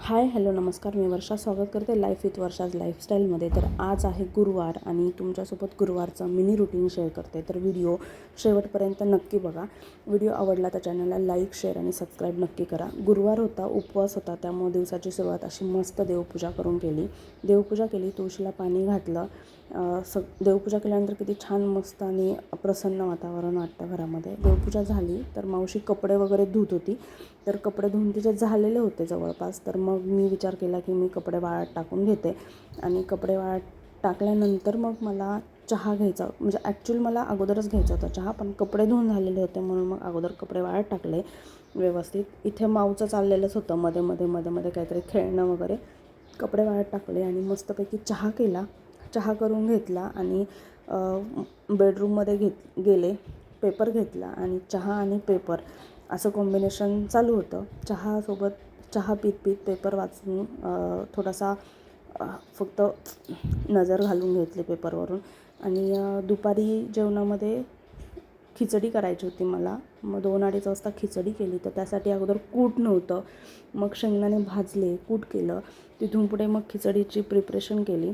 Hi hello नमस्कार. मी वर्षा स्वागत करते लाईफ विथ वर्षाज लाईफस्टाईलमध्ये तर आज आहे गुरुवार आणि तुमच्यासोबत गुरुवारचं मिनी रुटीन शेअर करते. तर व्हिडिओ शेवटपर्यंत नक्की बघा. व्हिडिओ आवडला तर चॅनलला लाईक शेअर आणि सबस्क्राईब नक्की करा. गुरुवार होता उपवास होता त्यामुळे दिवसाची सुरुवात अशी मस्त देवपूजा करून केली. देवपूजा केली तुळशीला पाणी घातलं. स देवपूजा केल्यानंतर किती छान मस्त आणि प्रसन्न वातावरण वाटतं घरामध्ये. देवपूजा झाली तर मावशी कपडे वगैरे धुत होती. तर कपडे धुवून तिचे झालेले होते जवळपास. तर मग मी विचार केला की मी कपडे वाळत टाकून घेते. आणि कपडे वाळत टाकल्यानंतर मग मला चहा घ्यायचा म्हणजे ॲक्च्युअली मला अगोदरच घ्यायचा होता चहा पण कपडे धुवून झालेले होते म्हणून मग अगोदर कपडे वाळत टाकले व्यवस्थित. इथे माऊचं चाललेलंच होतं मध्ये मध्ये मध्ये मध्ये काहीतरी खेळणं वगैरे. कपडे वाळत टाकले आणि मस्तपैकी चहा केला. चहा करून घेतला आणि बेडरूममध्ये घेत गेले पेपर घेतला आणि चहा आणि पेपर असं कॉम्बिनेशन चालू होतं. चहासोबत चहा पीत पीत पेपर वाचून थोडासा फक्त नजर घालून घेतली पेपरवरून. आणि दुपारी जेवणामध्ये खिचडी करायची होती मला. मग दोन अडीच वाजता खिचडी केली. तर त्यासाठी अगोदर कूट नव्हतं. मग शेंगदाणे भाजले कूट केलं. तिथून पुढे मग खिचडीची प्रिपरेशन केली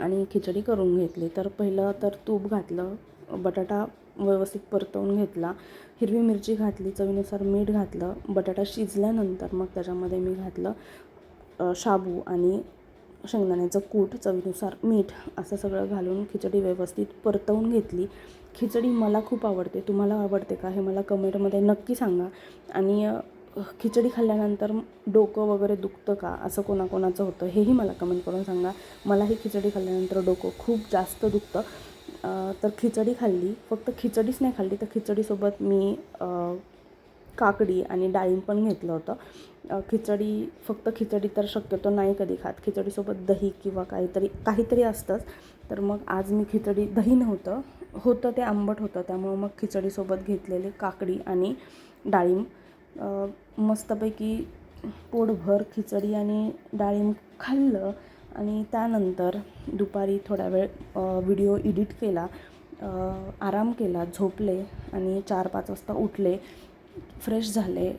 आणि खिचडी करून घेतली. तर पहिलं तर तूप घातलं. बटाटा व्यवस्थित परतवून घेतला. हिरवी मिरची घातली चवीनुसार मीठ घातलं बटाटा शिजल्यानंतर मग त्याच्यामध्ये मी घातलं शाबू आणि शेंगदाण्याचं कूट चवीनुसार मीठ असं सगळं घालून खिचडी व्यवस्थित परतवून घेतली. खिचडी मला खूप आवडते. तुम्हाला आवडते का हे मला कमेंटमध्ये नक्की सांगा. आणि खिचडी खाल्ल्यानंतर डोकं वगैरे दुखतं का? असं कोणाकोणाचं होतं हेही मला कमेंट करून सांगा. मलाही खिचडी खाल्ल्यानंतर डोकं खूप जास्त दुखतं. तर खिचडी खाल्ली. फक्त खिचडीच नाही खाल्ली तर खिचडीसोबत मी काकडी आणि डाळिंब पण घेतलं होतं. खिचडी फक्त खिचडी तर शक्यतो नाही कधी खात. खिचडीसोबत दही किंवा काहीतरी काहीतरी असतंच. तर मग आज मी खिचडी दही नव्हतं. होतं ते आंबट होतं त्यामुळं मग खिचडीसोबत घेतलेले काकडी आणि डाळिंब. मस्तपैकी पोटभर खिचडी आणि डाळिंब खाल्लं. आणि त्यानंतर दुपारी थोडा वेळ व्हिडिओ एडिट केला आराम केला झोपले आणि चार पाच वाजता उठले फ्रेश झाले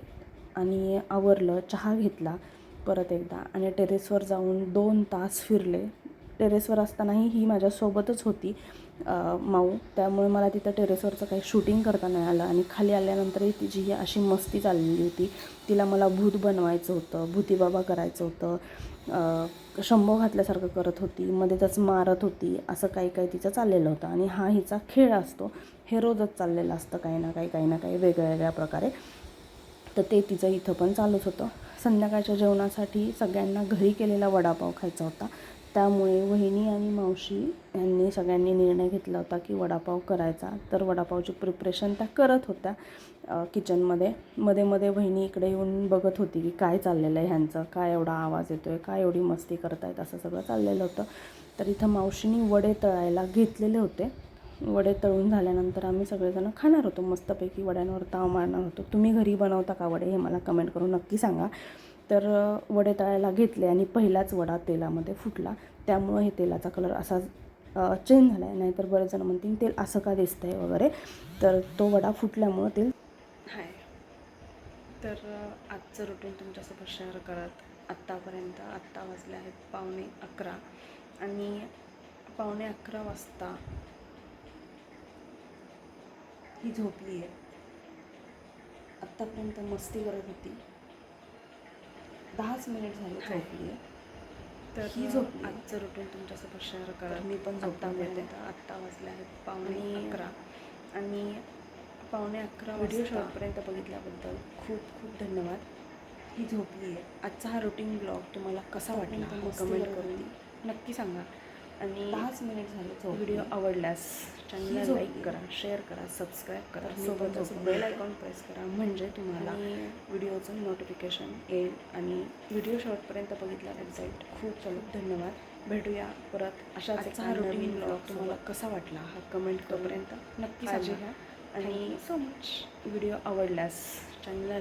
आणि आवरलं चहा घेतला परत एकदा आणि टेरेसवर जाऊन दोन तास फिरले. टेरेसवर असतानाही ही माझ्यासोबतच होती माऊ. त्यामुळे मला तिथं टेरेसवरचं काही शूटिंग करता नाही आलं आणि खाली आल्यानंतरही तिची ही अशी मस्ती चाललेली होती. तिला मला भूत बनवायचं होतं भूतीबाबा करायचं होतं. शंभो घातल्यासारखं करत होती मध्येच मारत होती असं काही काही तिचं चाललेलं होतं. आणि हा हिचा खेळ असतो हे रोजच चाललेलं असतं काही ना काही काही ना काही वेगळ्या वेगळ्या प्रकारे. तर ते तिचं इथं पण चालूच होतं. संध्याकाळच्या जेवणासाठी सगळ्यांना घरी केलेला वडापाव खायचा होता. त्यामुळे वहिनी आणि मावशी यांनी सगळ्यांनी निर्णय घेतला होता की वडापाव करायचा. तर वडापावची प्रिपरेशन त्या करत होत्या. किचनमध्ये मध्ये. मध्ये वहिनी इकडे येऊन बघत होती की काय चाललेलं आहे ह्यांचं. काय एवढा आवाज येतो आहे काय एवढी मस्ती करतायत? असं सगळं चाललेलं होतं. तर इथं मावशीनी वडे तळायला घेतलेले होते. वडे तळून झाल्यानंतर आम्ही सगळेजण खाणार होतो. मस्तपैकी वड्यांवर ताव मारणार होतो. तुम्ही घरी बनवता का वडे? हे मला कमेंट करून नक्की सांगा. तर वडे तळायला घेतले आणि पहिलाच वडा तेलामध्ये फुटला. त्यामुळं हे तेलाचा कलर असा चेंज झाला आहे नाहीतर बरेच जण म्हणतील तेल असं का दिसतं आहे वगैरे. तर तो वडा फुटल्यामुळं तेल हाय. तर आजचं रुटीन तुमच्यासोबत शेअर करत आत्तापर्यंत आत्ता वाजले आहेत पावणे अकरा. आणि पावणे अकरा वाजता ही झोपली आहे आत्तापर्यंत मस्ती करत होती. दहाच मिनिट झाले झोपली आहे तर ही झोपली आजचं रुटीन तुमच्यासोबत शेअर करत मी पण झोपतापर्यंत आत्ता वाजले आहेत पावणे अकरा. आणि पावणे अकरा व्हिडिओ शेवटपर्यंत बघितल्याबद्दल खूप खूप धन्यवाद. ही झोपली आहे आजचा हा रुटीन ब्लॉग तुम्हाला कसा वाटला? हा कमेंट करून नक्की सांगा. आणि दहाच मिनिट झाले व्हिडिओ आवडल्यास चॅनलला लाईक करा शेअर करा सबस्क्राईब करा. सोबतच बेल आयकॉन प्रेस करा. म्हणजे तुम्हाला व्हिडिओचं नोटिफिकेशन येईल आणि व्हिडिओ शेवटपर्यंत बघितला एक्झॅक्ट खूप खूप धन्यवाद. भेटूया परत अशाच हा रुटीन ब्लॉग तुम्हाला कसा वाटला हा कमेंट करूपर्यंत नक्की सांगा. आणि सो मच व्हिडिओ आवडल्यास चॅनलला